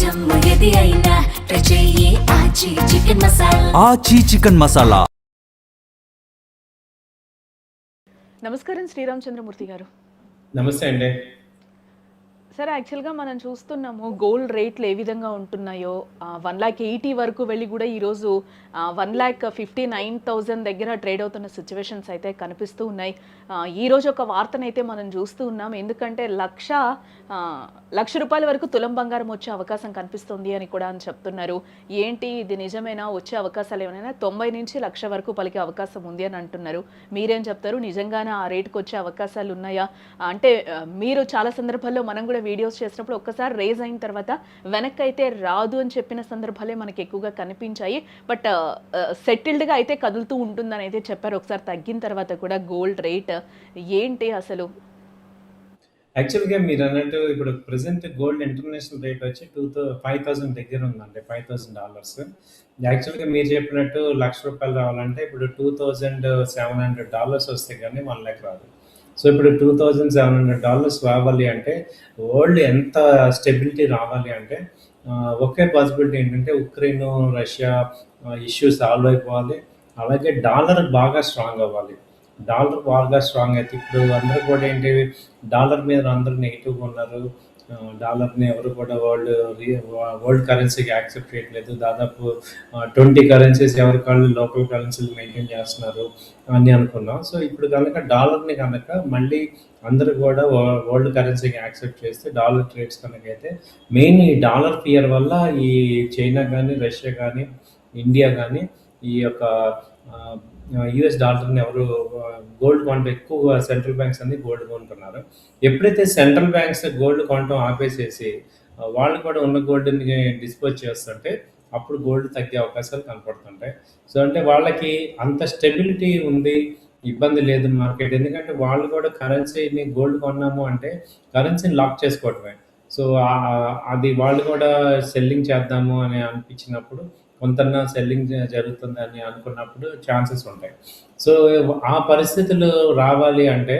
జమ్ము ఏది అయినా ట్రై చెయ్యి ఆచి చికెన్ మసాలా. ఆచి చికెన్ మసాలా. నమస్కారం శ్రీరామచంద్రమూర్తి గారు. నమస్తే అండి. సరే యాక్చువల్గా మనం చూస్తున్నాము గోల్డ్ రేట్లు ఏ విధంగా ఉంటున్నాయో వన్ ల్యాక్ ఎయిటీ వరకు వెళ్ళి కూడా ఈరోజు one lakh fifty nine thousand దగ్గర ట్రేడ్ అవుతున్న సిచ్యువేషన్స్ అయితే కనిపిస్తూ ఉన్నాయి. ఈరోజు ఈ రోజు ఒక వార్తనైతే మనం చూస్తూ ఉన్నాం. ఎందుకంటే లక్ష లక్ష రూపాయల వరకు తులం బంగారం వచ్చే అవకాశం కనిపిస్తుంది అని కూడా అని చెప్తున్నారు. ఏంటి? ఇది నిజమేనా? వచ్చే అవకాశాలు ఏమైనా? తొంభై నుంచి లక్ష వరకు పలికే అవకాశం ఉంది అని అంటున్నారు. మీరేం చెప్తారు? నిజంగానే ఆ రేటుకు వచ్చే అవకాశాలు ఉన్నాయా? అంటే మీరు చాలా సందర్భాల్లో మనం కూడా వీడియోస్ చేసినప్పుడు ఒక్కసారి రేజ్ అయిన తర్వాత వెనక్కి అయితే రాదు అని చెప్పిన సందర్భాలే మనకి ఎక్కువగా కనిపించాయి. బట్ సెటిల్డ్గా అయితే కదులుతూ ఉంటుందని అయితే చెప్పారు. ఒకసారి తగ్గిన తర్వాత కూడా గోల్డ్ రేట్ ఏంటి అసలు? యాక్చువల్గా మీరు అన్నట్టు ఇప్పుడు ప్రెసెంట్ గోల్డ్ ఇంటర్నేషనల్ రేట్ వచ్చి టూ థౌ ఫైవ్ థౌసండ్ దగ్గర ఉందండి ఫైవ్ థౌసండ్ డాలర్స్ యాక్చువల్గా మీరు చెప్పినట్టు లక్ష రూపాయలు రావాలంటే ఇప్పుడు two thousand seven hundred dollars వస్తే కానీ వన్ ల్యాక్ రాదు. సో ఇప్పుడు two thousand seven hundred dollars రావాలి అంటే వరల్డ్ ఎంత స్టెబిలిటీ రావాలి అంటే ఒకే పాసిబిలిటీ ఏంటంటే ఉక్రెయిన్ రష్యా ఇష్యూ సాల్వ్ అయిపోవాలి. అలాగే డాలర్ బాగా స్ట్రాంగ్ అవ్వాలి. డాలర్ బాగా స్ట్రాంగ్ అయితే ఇప్పుడు అందరూ కూడా ఏంటి డాలర్ మీద అందరూ నెగిటివ్గా ఉన్నారు. డాలర్ని ఎవరు కూడా వరల్డ్ వరల్డ్ కరెన్సీకి యాక్సెప్ట్ చేయట్లేదు. దాదాపు ట్వంటీ కరెన్సీస్ ఎవరి కాళ్ళు లోకల్ కరెన్సీలు మెయింటైన్ చేస్తున్నారు అని అనుకున్నాం. సో ఇప్పుడు కనుక డాలర్ని కనుక మళ్ళీ అందరూ కూడా వరల్డ్ కరెన్సీకి యాక్సెప్ట్ చేస్తే డాలర్ ట్రేడ్స్ కనుక అయితే మెయిన్ ఈ డాలర్ ఫియర్ వల్ల ఈ చైనా కానీ రష్యా కానీ ఇండియా కానీ ఈ యొక్క యుఎస్ డాలర్ని ఎవరు గోల్డ్ కొంట ఎక్కువ సెంట్రల్ బ్యాంక్స్ అన్ని గోల్డ్ కొంటున్నారు ఎప్పుడైతే సెంట్రల్ బ్యాంక్స్ గోల్డ్ కొనటం ఆపేసేసి వాళ్ళు కూడా ఉన్న గోల్డ్ని డిస్పోజ్ చేస్తుంటే అప్పుడు గోల్డ్ తగ్గే అవకాశాలు కనపడుతుంటాయి. సో అంటే వాళ్ళకి అంత స్టెబిలిటీ ఉంది ఇబ్బంది లేదు మార్కెట్. ఎందుకంటే వాళ్ళు కూడా కరెన్సీని గోల్డ్ కొన్నాము అంటే కరెన్సీని లాక్ చేసుకోవటమే. సో అది వాళ్ళు కూడా సెల్లింగ్ చేద్దాము అని అనిపించినప్పుడు కొంత సెల్లింగ్ జరుగుతుందని అనుకున్నప్పుడు ఛాన్సెస్ ఉంటాయి. సో ఆ పరిస్థితులు రావాలి అంటే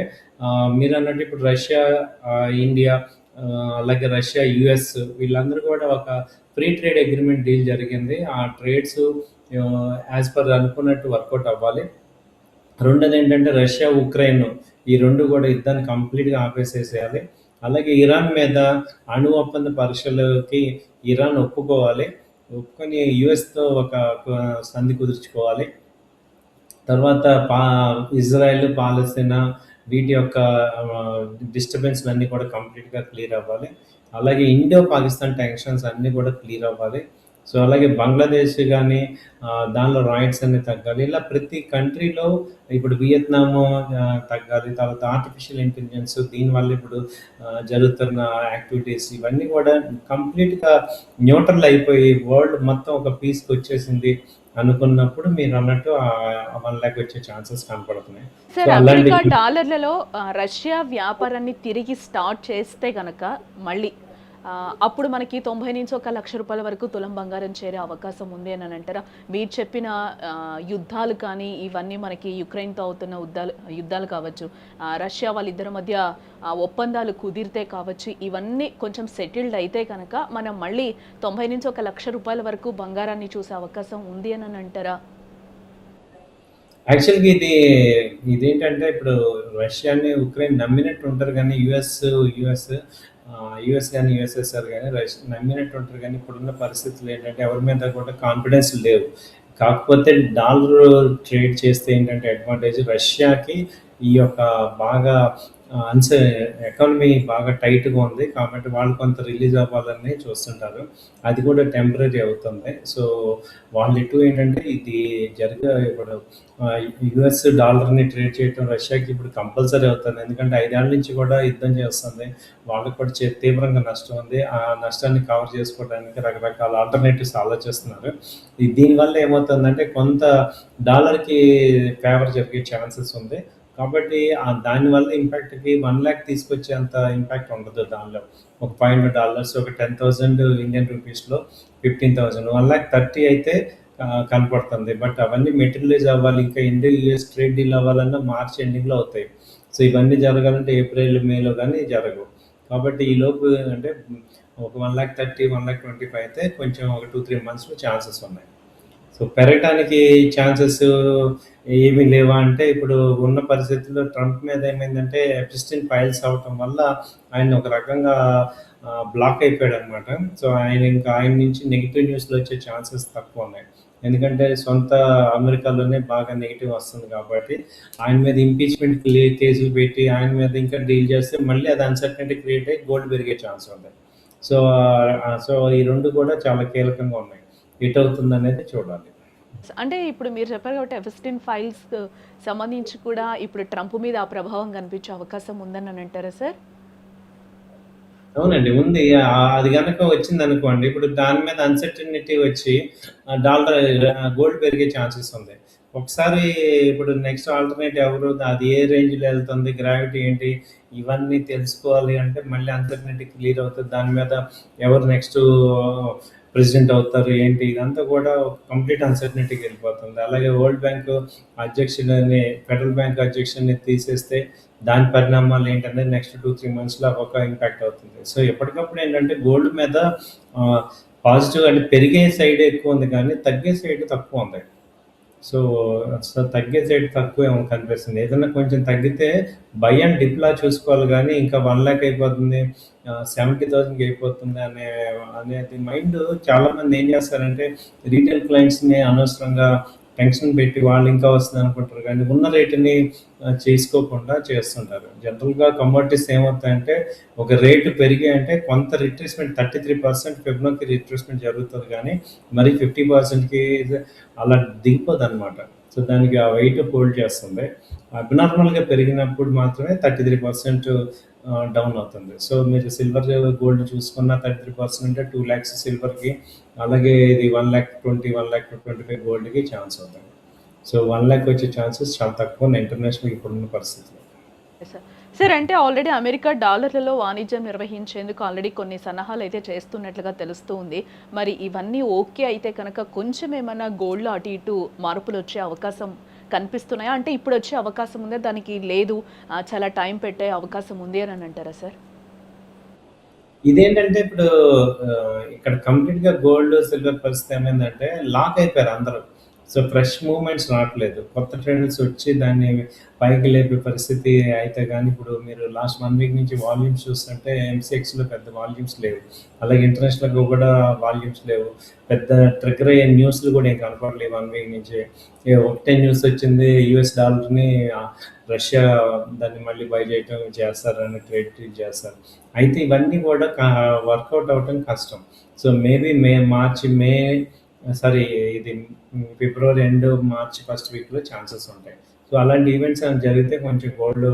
మీరు అన్నట్టు ఇప్పుడు రష్యా ఇండియా అలాగే రష్యా యుఎస్ వీళ్ళందరూ కూడా ఒక ఫ్రీ ట్రేడ్ అగ్రిమెంట్ డీల్ జరిగింది. ఆ ట్రేడ్స్ యాజ్ పర్ అనుకున్నట్టు వర్కౌట్ అవ్వాలి. రెండోది ఏంటంటే రష్యా ఉక్రెయిన్ ఈ రెండు కూడా యుద్ధాన్ని కంప్లీట్గా ఆపేసేసేయాలి. అలాగే ఇరాన్ మీద అణు ఒప్పంద పరీక్షలకి ఇరాన్ ఒప్పుకోవాలి. ఒప్పుకొని యుఎస్తో ఒక సంధి కుదుర్చుకోవాలి. తర్వాత పా ఇజ్రాయెల్ పాలస్తీనా వీటి యొక్క డిస్టర్బెన్స్ అన్నీ కూడా కంప్లీట్గా క్లియర్ అవ్వాలి. అలాగే ఇండో పాకిస్తాన్ టెన్షన్స్ అన్నీ కూడా క్లియర్ అవ్వాలి. సో అలాగే బంగ్లాదేశ్ కానీ దానిలో రైట్స్ అన్ని తగ్గాలి. ఇలా ప్రతి కంట్రీలో ఇప్పుడు వియత్నాం ఆ, తగ్గాలి. తర్వాత ఆర్టిఫిషియల్ ఇంటెలిజెన్స్ దీనివల్ల ఇప్పుడు జరుగుతున్న యాక్టివిటీస్ ఇవన్నీ కూడా కంప్లీట్గా న్యూట్రల్ అయిపోయి వరల్డ్ మొత్తం ఒక పీస్కి వచ్చేసింది అనుకున్నప్పుడు మీరు అన్నట్టు వన్ ల్యాక్ వచ్చే ఛాన్సెస్ కనపడుతున్నాయి. సార్ అమెరికా డాలర్లలో రష్యా వ్యాపారాన్ని తిరిగి స్టార్ట్ చేస్తే గనక మళ్ళీ అప్పుడు మనకి తొంభై నుంచి ఒక లక్ష రూపాయల వరకు తులం బంగారం చేరే అవకాశం ఉంది అని అంటారా? మీరు చెప్పిన యుద్ధాలు కానీ ఇవన్నీ మనకి యుక్రెయిన్తో అవుతున్న యుద్ధాలు యుద్ధాలు కావచ్చు రష్యా వాళ్ళిద్దరి మధ్య ఒప్పందాలు కుదిరితే కావచ్చు ఇవన్నీ కొంచెం సెటిల్డ్ అయితే కనుక మనం మళ్ళీ తొంభై నుంచి ఒక లక్ష రూపాయల వరకు బంగారాన్ని చూసే అవకాశం ఉంది అని అంటారా? యాక్చువల్గా ఇది ఇదేంటంటే ఇప్పుడు రష్యాని ఉక్రెయిన్ నమ్మినట్టు ఉంటారు కానీ యుఎస్ యుఎస్ యుఎస్ కానీ యుఎస్ఎస్ఆర్ కానీ రష్యా నమ్మినట్టు ఉంటారు కానీ ఇప్పుడున్న పరిస్థితులు ఏంటంటే ఎవరి మీద కూడా కాన్ఫిడెన్స్ లేవు. కాకపోతే డాలర్ ట్రేడ్ చేస్తే ఏంటంటే అడ్వాంటేజ్ రష్యాకి ఈ యొక్క బాగా అన్స ఎకానమీ బాగా టైట్గా ఉంది కాబట్టి వాళ్ళు కొంత రిలీజ్ అవ్వాలని చూస్తుంటారు. అది కూడా టెంపరీ అవుతుంది. సో వాళ్ళు ఇటు ఏంటంటే ఇది జరిగే ఇప్పుడు యుఎస్ డాలర్ని ట్రేడ్ చేయడం రష్యాకి ఇప్పుడు కంపల్సరీ అవుతుంది. ఎందుకంటే ఐదేళ్ళ నుంచి కూడా యుద్ధం చేస్తుంది. వాళ్ళకి కూడా తీవ్రంగా నష్టం ఉంది. ఆ నష్టాన్ని కవర్ చేసుకోవడానికి రకరకాల ఆల్టర్నేటివ్స్ ఆలోచిస్తున్నారు. దీనివల్ల ఏమవుతుందంటే కొంత డాలర్కి ఫేవర్ జరిగే ఛాన్సెస్ ఉంది. కాబట్టి దానివల్ల ఇంపాక్ట్కి వన్ ల్యాక్ తీసుకొచ్చేంత ఇంపాక్ట్ ఉండదు దానిలో. ఒక ఫైవ్ హండ్రెడ్ డాలర్స్ ఒక టెన్ థౌసండ్ ఇండియన్ రూపీస్లో fifteen thousand one lakh thirty అయితే కనపడుతుంది. బట్ అవన్నీ మెటీరియలైజ్ అవ్వాలి. ఇంకా ఇండియా యూఎస్ ట్రేడ్ డీల్ అవ్వాలన్నా మార్చ్ ఎండింగ్లో అవుతాయి. సో ఇవన్నీ జరగాలంటే ఏప్రిల్ మేలో కానీ జరగవు. కాబట్టి ఈ లోపు అంటే ఒక one lakh thirty one lakh twenty five అయితే కొంచెం ఒక టూ త్రీ మంత్స్లో ఛాన్సెస్ ఉన్నాయి. సో పెరగటానికి ఛాన్సెస్ ఏమీ లేవా అంటే ఇప్పుడు ఉన్న పరిస్థితుల్లో ట్రంప్ మీద ఏమైందంటే అసిస్టెంట్ ఫైల్స్ అవటం వల్ల ఆయన ఒక రకంగా బ్లాక్ అయిపోయాడు అనమాట సో ఆయన ఇంకా ఆయన నుంచి నెగిటివ్ న్యూస్లు వచ్చే ఛాన్సెస్ తక్కువ ఉన్నాయి. ఎందుకంటే సొంత అమెరికాలోనే బాగా నెగిటివ్ వస్తుంది కాబట్టి ఆయన మీద ఇంపీచ్మెంట్ కేసులు పెట్టి ఆయన మీద ఇంకా డీల్ చేస్తే మళ్ళీ అది అన్సర్టనిటీ క్రియేట్ అయ్యి గోల్డ్ పెరిగే ఛాన్స్ ఉంది సో సో ఈ రెండు కూడా చాలా కీలకంగా ఉన్నాయి. ఎట్ అవుతుంది అనేది చూడాలి. అంటే ఇప్పుడు మీరు చెప్పారు కాబట్టి ఎఫెస్టిన్ ఫైల్స్ సంబంధించి కూడా ఇప్పుడు ట్రంప్ మీద ఆ ప్రభావం కనిపించే అవకాశం ఉందని అని అంటారా సార్ అవునండి ఉంది. అది కనుక వచ్చింది అనుకోండి ఇప్పుడు దాని మీద అన్సర్టనిటీ వచ్చి డాలర్ గోల్డ్ పెరిగే ఛాన్సెస్ ఉంది. ఒకసారి ఇప్పుడు నెక్స్ట్ ఆల్టర్నేటివ్ ఎవరు అది ఏ రేంజ్లో వెళ్తుంది గ్రావిటీ ఏంటి ఇవన్నీ తెలుసుకోవాలి అంటే మళ్ళీ అన్సర్టనిటీ క్లియర్ అవుతుంది. దాని మీద ఎవరు నెక్స్ట్ ప్రెసిడెంట్ అవుతారు ఏంటి? ఇదంతా కూడా కంప్లీట్ అన్సర్టనిటీకి వెళ్ళిపోతుంది. అలాగే వరల్డ్ బ్యాంక్ అధ్యక్షుడిని ఫెడరల్ బ్యాంక్ అధ్యక్షుడిని తీసేస్తే దాని పరిణామాలు ఏంటనేది నెక్స్ట్ టూ త్రీ మంత్స్లో ఒక ఇంపాక్ట్ అవుతుంది. సో ఎప్పటికప్పుడు ఏంటంటే గోల్డ్ మీద పాజిటివ్ అంటే పెరిగే సైడ్ ఎక్కువ ఉంది కానీ తగ్గే సైడ్ తక్కువ ఉంది. సో అసలు తగ్గే సైడ్ తక్కువ ఏమో కనిపిస్తుంది. ఏదైనా కొంచెం తగ్గితే బై అండ్ డిప్లా చూసుకోవాలి కానీ ఇంకా వన్ ల్యాక్ అయిపోతుంది సెవెంటీ థౌసండ్కి అయిపోతుంది అనే అనేది మైండ్ చాలామంది ఏం చేస్తారంటే రీటైల్ క్లయింట్స్ని అనవసరంగా టెన్షన్ పెట్టి వాళ్ళు ఇంకా వస్తుంది అనుకుంటారు. కానీ ఉన్న రేటుని చేసుకోకుండా చేస్తుంటారు. జనరల్గా కమోడిటీస్ ఏమవుతాయంటే ఒక రేటు పెరిగి అంటే కొంత రిట్రేస్మెంట్ థర్టీ త్రీ పర్సెంట్ ఫిబ్రవరికి రిట్రేస్మెంట్ జరుగుతుంది కానీ మరి ఫిఫ్టీ పర్సెంట్కి అలా దిగిపోదు అనమాట సో దానికి ఆ వెయిట్ హోల్డ్ చేస్తుంది. అబ్నార్మల్గా పెరిగినప్పుడు మాత్రమే థర్టీ త్రీ పర్సెంట్ డౌన్ అవుతుంది. సో మీరు సిల్వర్ గోల్డ్ చూసుకున్న thirty three percent two lakhs సిల్వర్కి అలాగే ఇది one lakh twenty one lakh twenty five గోల్డ్కి chance అవుతుంది. సో వన్ ల్యాక్ వచ్చే ఛాన్సెస్ చాలా తక్కువ ఉన్నాయి ఇంటర్నేషనల్ ఇప్పుడున్న పరిస్థితిలో. సార్ అంటే ఆల్రెడీ అమెరికా డాలర్లలో వాణిజ్యం నిర్వహించేందుకు ఆల్రెడీ కొన్ని సలహాలు అయితే చేస్తున్నట్లుగా తెలుస్తూ ఉంది. మరి ఇవన్నీ ఓకే అయితే కనుక కొంచెం ఏమైనా గోల్డ్లో అటు ఇటు మార్పులు వచ్చే అవకాశం కనిపిస్తున్నాయా? అంటే ఇప్పుడు వచ్చే అవకాశం ఉందా? దానికి లేదు. చాలా టైం పెట్టే అవకాశం ఉంది అని అంటారా సార్? ఇదేంటంటే ఇప్పుడు ఇక్కడ కంప్లీట్గా గోల్డ్ సిల్వర్ పరిస్థితి ఏమైందంటే లాక్ అయిపోయారు అందరూ. సో ఫ్రెష్ మూమెంట్స్ రావట్లేదు. కొత్త ట్రెండ్స్ వచ్చి దాన్ని పైకి లేపే పరిస్థితి అయితే కానీ ఇప్పుడు మీరు లాస్ట్ వన్ వీక్ నుంచి వాల్యూమ్స్ చూస్తుంటే ఎంసీఎక్స్లో పెద్ద వాల్యూమ్స్ లేవు. అలాగే ఇంటర్నేషనల్గా కూడా వాల్యూమ్స్ లేవు. పెద్ద ట్రిగర్ అయ్యే న్యూస్లు కూడా ఏం కనపడలేవు వన్ వీక్ నుంచి. ఒకటే న్యూస్ వచ్చింది యుఎస్ డాలర్ని రష్యా దాన్ని మళ్ళీ బై చేయటం చేస్తారని ట్రేడ్ చేస్తారు. అయితే ఇవన్నీ కూడా వర్కౌట్ అవటం కష్టం. సో మేబీ మే మార్చి మే సారీ ఇది ఫిబ్రవరి ఎండ్ మార్చి ఫస్ట్ వీక్లో ఛాన్సెస్ ఉంటాయి. సో అలాంటి ఈవెంట్స్ జరిగితే కొంచెం గోల్డ్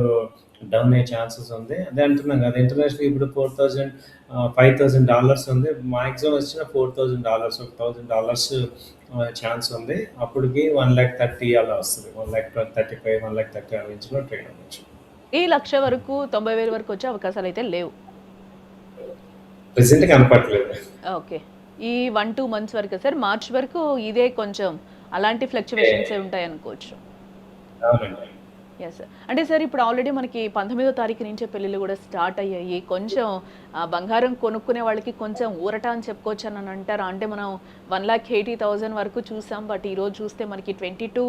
డౌన్ అయ్యే ఛాన్సెస్ ఉంది. అదే అంటున్నాం కదా ఇంటర్నేషనల్ ఇప్పుడు four thousand five thousand dollars ఉంది. మాక్సిమం వచ్చిన ఫోర్ థౌజండ్ డాలర్స్ ఒక థౌజండ్ డాలర్స్ ఛాన్స్ ఉంది. అప్పటికి వన్ ల్యాక్ థర్టీ అలా వస్తుంది. One lakh thirty five one lakh thirty ఆ రేంజ్లో ట్రేడ్ అవ్వచ్చు. ఈ లక్ష వరకు తొంభై వేల వరకు వచ్చే అవకాశాలు అయితే లేవు. ప్రెసెంట్ కనపట్లేదు ఓకే. ఈ వన్ టూ మంత్స్ వరకు సార్ మార్చ్ వరకు ఇదే కొంచెం అలాంటి ఫ్లక్చువేషన్స్ ఉంటాయి అనుకోవచ్చు. ఎస్ అంటే సార్ ఇప్పుడు ఆల్రెడీ మనకి పంతొమ్మిదో తారీఖు నుంచే పెళ్ళిళ్ళు కూడా స్టార్ట్ అయ్యాయి. కొంచెం బంగారం కొనుక్కునే వాళ్ళకి కొంచెం ఊరట అని చెప్పుకోవచ్చు అని అంటారా? అంటే మనం వన్ ల్యాక్ ఎయిటీ థౌజండ్ వరకు చూసాం బట్ ఈరోజు చూస్తే మనకి ట్వంటీ టూ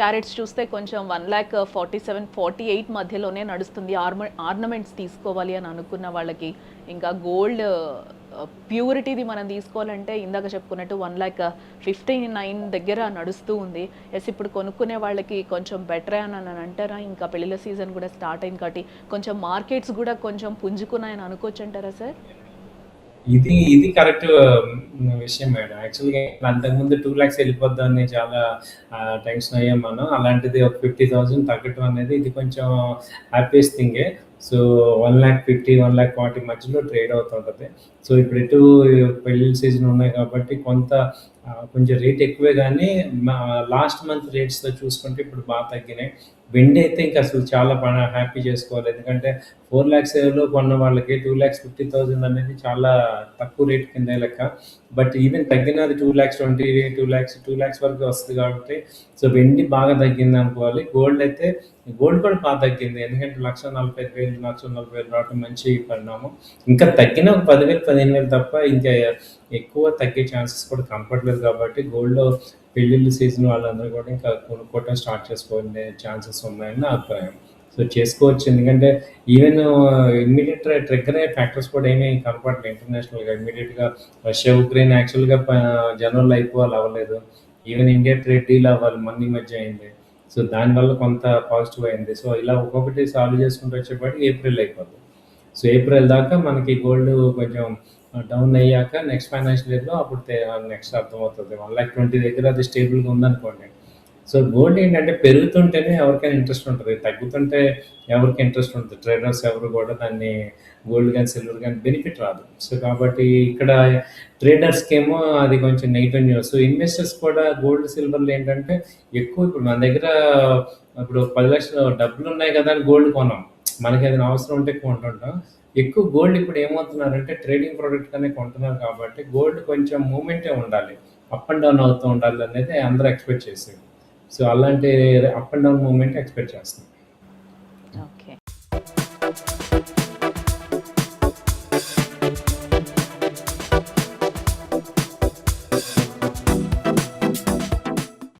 క్యారెట్స్ చూస్తే కొంచెం one lakh forty seven forty eight మధ్యలోనే నడుస్తుంది. ఆర్మ ఆర్నమెంట్స్ తీసుకోవాలి అని అనుకున్న వాళ్ళకి ఇంకా గోల్డ్ ప్యూరిటీది మనం తీసుకోవాలంటే ఇందాక చెప్పుకున్నట్టు వన్ ల్యాక్ ఫిఫ్టీ నైన్ దగ్గర నడుస్తూ ఉంది. ఎస్ ఇప్పుడు కొనుక్కునే వాళ్ళకి కొంచెం బెటర్ అని అని అంటారా? ఇంకా పెళ్ళిళ్ళ సీజన్ కూడా స్టార్ట్ అయింది కాబట్టి కొంచెం మార్కెట్స్ కూడా కొంచెం పుంజుకున్నాయని అనుకోవచ్చు అంటారా సార్ ఇది ఇది కరెక్ట్ విషయం మేడం. యాక్చువల్గా అంతకుముందు టూ ల్యాక్స్ వెళ్ళిపోద్దామని చాలా టెన్షన్ అయ్యాం మనం అలాంటిది ఒక ఫిఫ్టీ థౌసండ్ తగ్గటం అనేది ఇది కొంచెం happiest థింగే so one lakh fifty one lakh forty మధ్యలో ట్రేడ్ అవుతుంటుంది సో ఇప్పుడు ఎటు పెళ్ళి సీజన్ ఉన్నాయి కాబట్టి కొంత కొంచెం రేట్ ఎక్కువే కానీ లాస్ట్ మంత్ రేట్స్తో చూసుకుంటే ఇప్పుడు బాగా తగ్గినాయి. వెండి అయితే ఇంకా అసలు చాలా హ్యాపీ చేసుకోవాలి. ఎందుకంటే ఫోర్ ల్యాక్స్లో కొన్న వాళ్ళకి టూ ల్యాక్స్ ఫిఫ్టీ థౌసండ్ అనేది చాలా తక్కువ రేట్ కింద లెక్క. But even తగ్గినది two lakhs twenty two lakhs two lakhs వరకు వస్తుంది కాబట్టి సో వెండి బాగా తగ్గింది అనుకోవాలి. గోల్డ్ అయితే గోల్డ్ కూడా బాగా తగ్గింది. ఎందుకంటే లక్ష నలభై ఐదు వేలు లక్ష నలభై వేలు రావడం మంచి పరిణామం. ఇంకా తగ్గిన ఒక పదివేలు పదిహేను వేలు తప్ప ఇంకా ఎక్కువ తగ్గే ఛాన్సెస్ కూడా కనపడలేదు కాబట్టి గోల్డ్లో పెళ్ళిళ్ళు సీజన్ వాళ్ళందరూ కూడా ఇంకా కొనుక్కోవటం స్టార్ట్ చేసుకోవాలనే ఛాన్సెస్ ఉన్నాయని నా అభిప్రాయం. సో చేసుకోవచ్చు. ఎందుకంటే ఈవెన్ ఇమ్మీడియట్ ట్రిగ్గర్ అయ్యే ఫ్యాక్టర్స్ కూడా ఏమీ కనపడలేదు ఇంటర్నేషనల్గా ఇమ్మీడియట్గా రష్యా ఉక్రెయిన్ యాక్చువల్గా జనరల్ అయిపోవాలి అవ్వలేదు. ఈవెన్ ఇండియా ట్రేడ్ డీల్ అవ్వాలి మనీ మధ్య అయింది. సో దానివల్ల కొంత పాజిటివ్ అయింది. సో ఇలా ఒక్కొక్కటి సాల్వ్ చేసుకుంటూ వచ్చేప్పటికి ఏప్రిల్ అయిపోతుంది సో ఏప్రిల్ దాకా మనకి గోల్డ్ కొంచెం uh, డౌన్ అయ్యాక నెక్స్ట్ ఫైనాన్షియల్ ఇయర్లో అప్పుడు నెక్స్ట్ అర్థమవుతుంది. వన్ ల్యాక్ ట్వంటీ దగ్గర అది స్టేబుల్గా ఉందనుకోండి. సో గోల్డ్ ఏంటంటే పెరుగుతుంటేనే ఎవరికైనా ఇంట్రెస్ట్ ఉంటుంది. తగ్గుతుంటే ఎవరికి ఇంట్రెస్ట్ ఉంటుంది. ట్రేడర్స్ ఎవరు కూడా దాన్ని గోల్డ్ కానీ సిల్వర్ కానీ బెనిఫిట్ రాదు. సో కాబట్టి ఇక్కడ ట్రేడర్స్కి ఏమో అది కొంచెం నెగిటివ్ న్యూస్. ఇన్వెస్టర్స్ కూడా గోల్డ్ సిల్వర్లు ఏంటంటే ఎక్కువ ఇప్పుడు మన దగ్గర ఇప్పుడు పది లక్షలు డబ్బులు ఉన్నాయి కదా అని గోల్డ్ కొనాం మనకి అది అవసరం ఉంటే కొంటుంటాం. ఎక్కువ గోల్డ్ ఇప్పుడు ఏమవుతున్నారంటే ట్రేడింగ్ ప్రోడక్ట్ అనే కొంటున్నారు కాబట్టి గోల్డ్ కొంచెం మూమెంటే ఉండాలి. అప్ అండ్ డౌన్ అవుతూ ఉండాలి అనేది అందరూ ఎక్స్పెక్ట్ చేసేది. సో అలాంటి up and down movement expect చేస్తాం.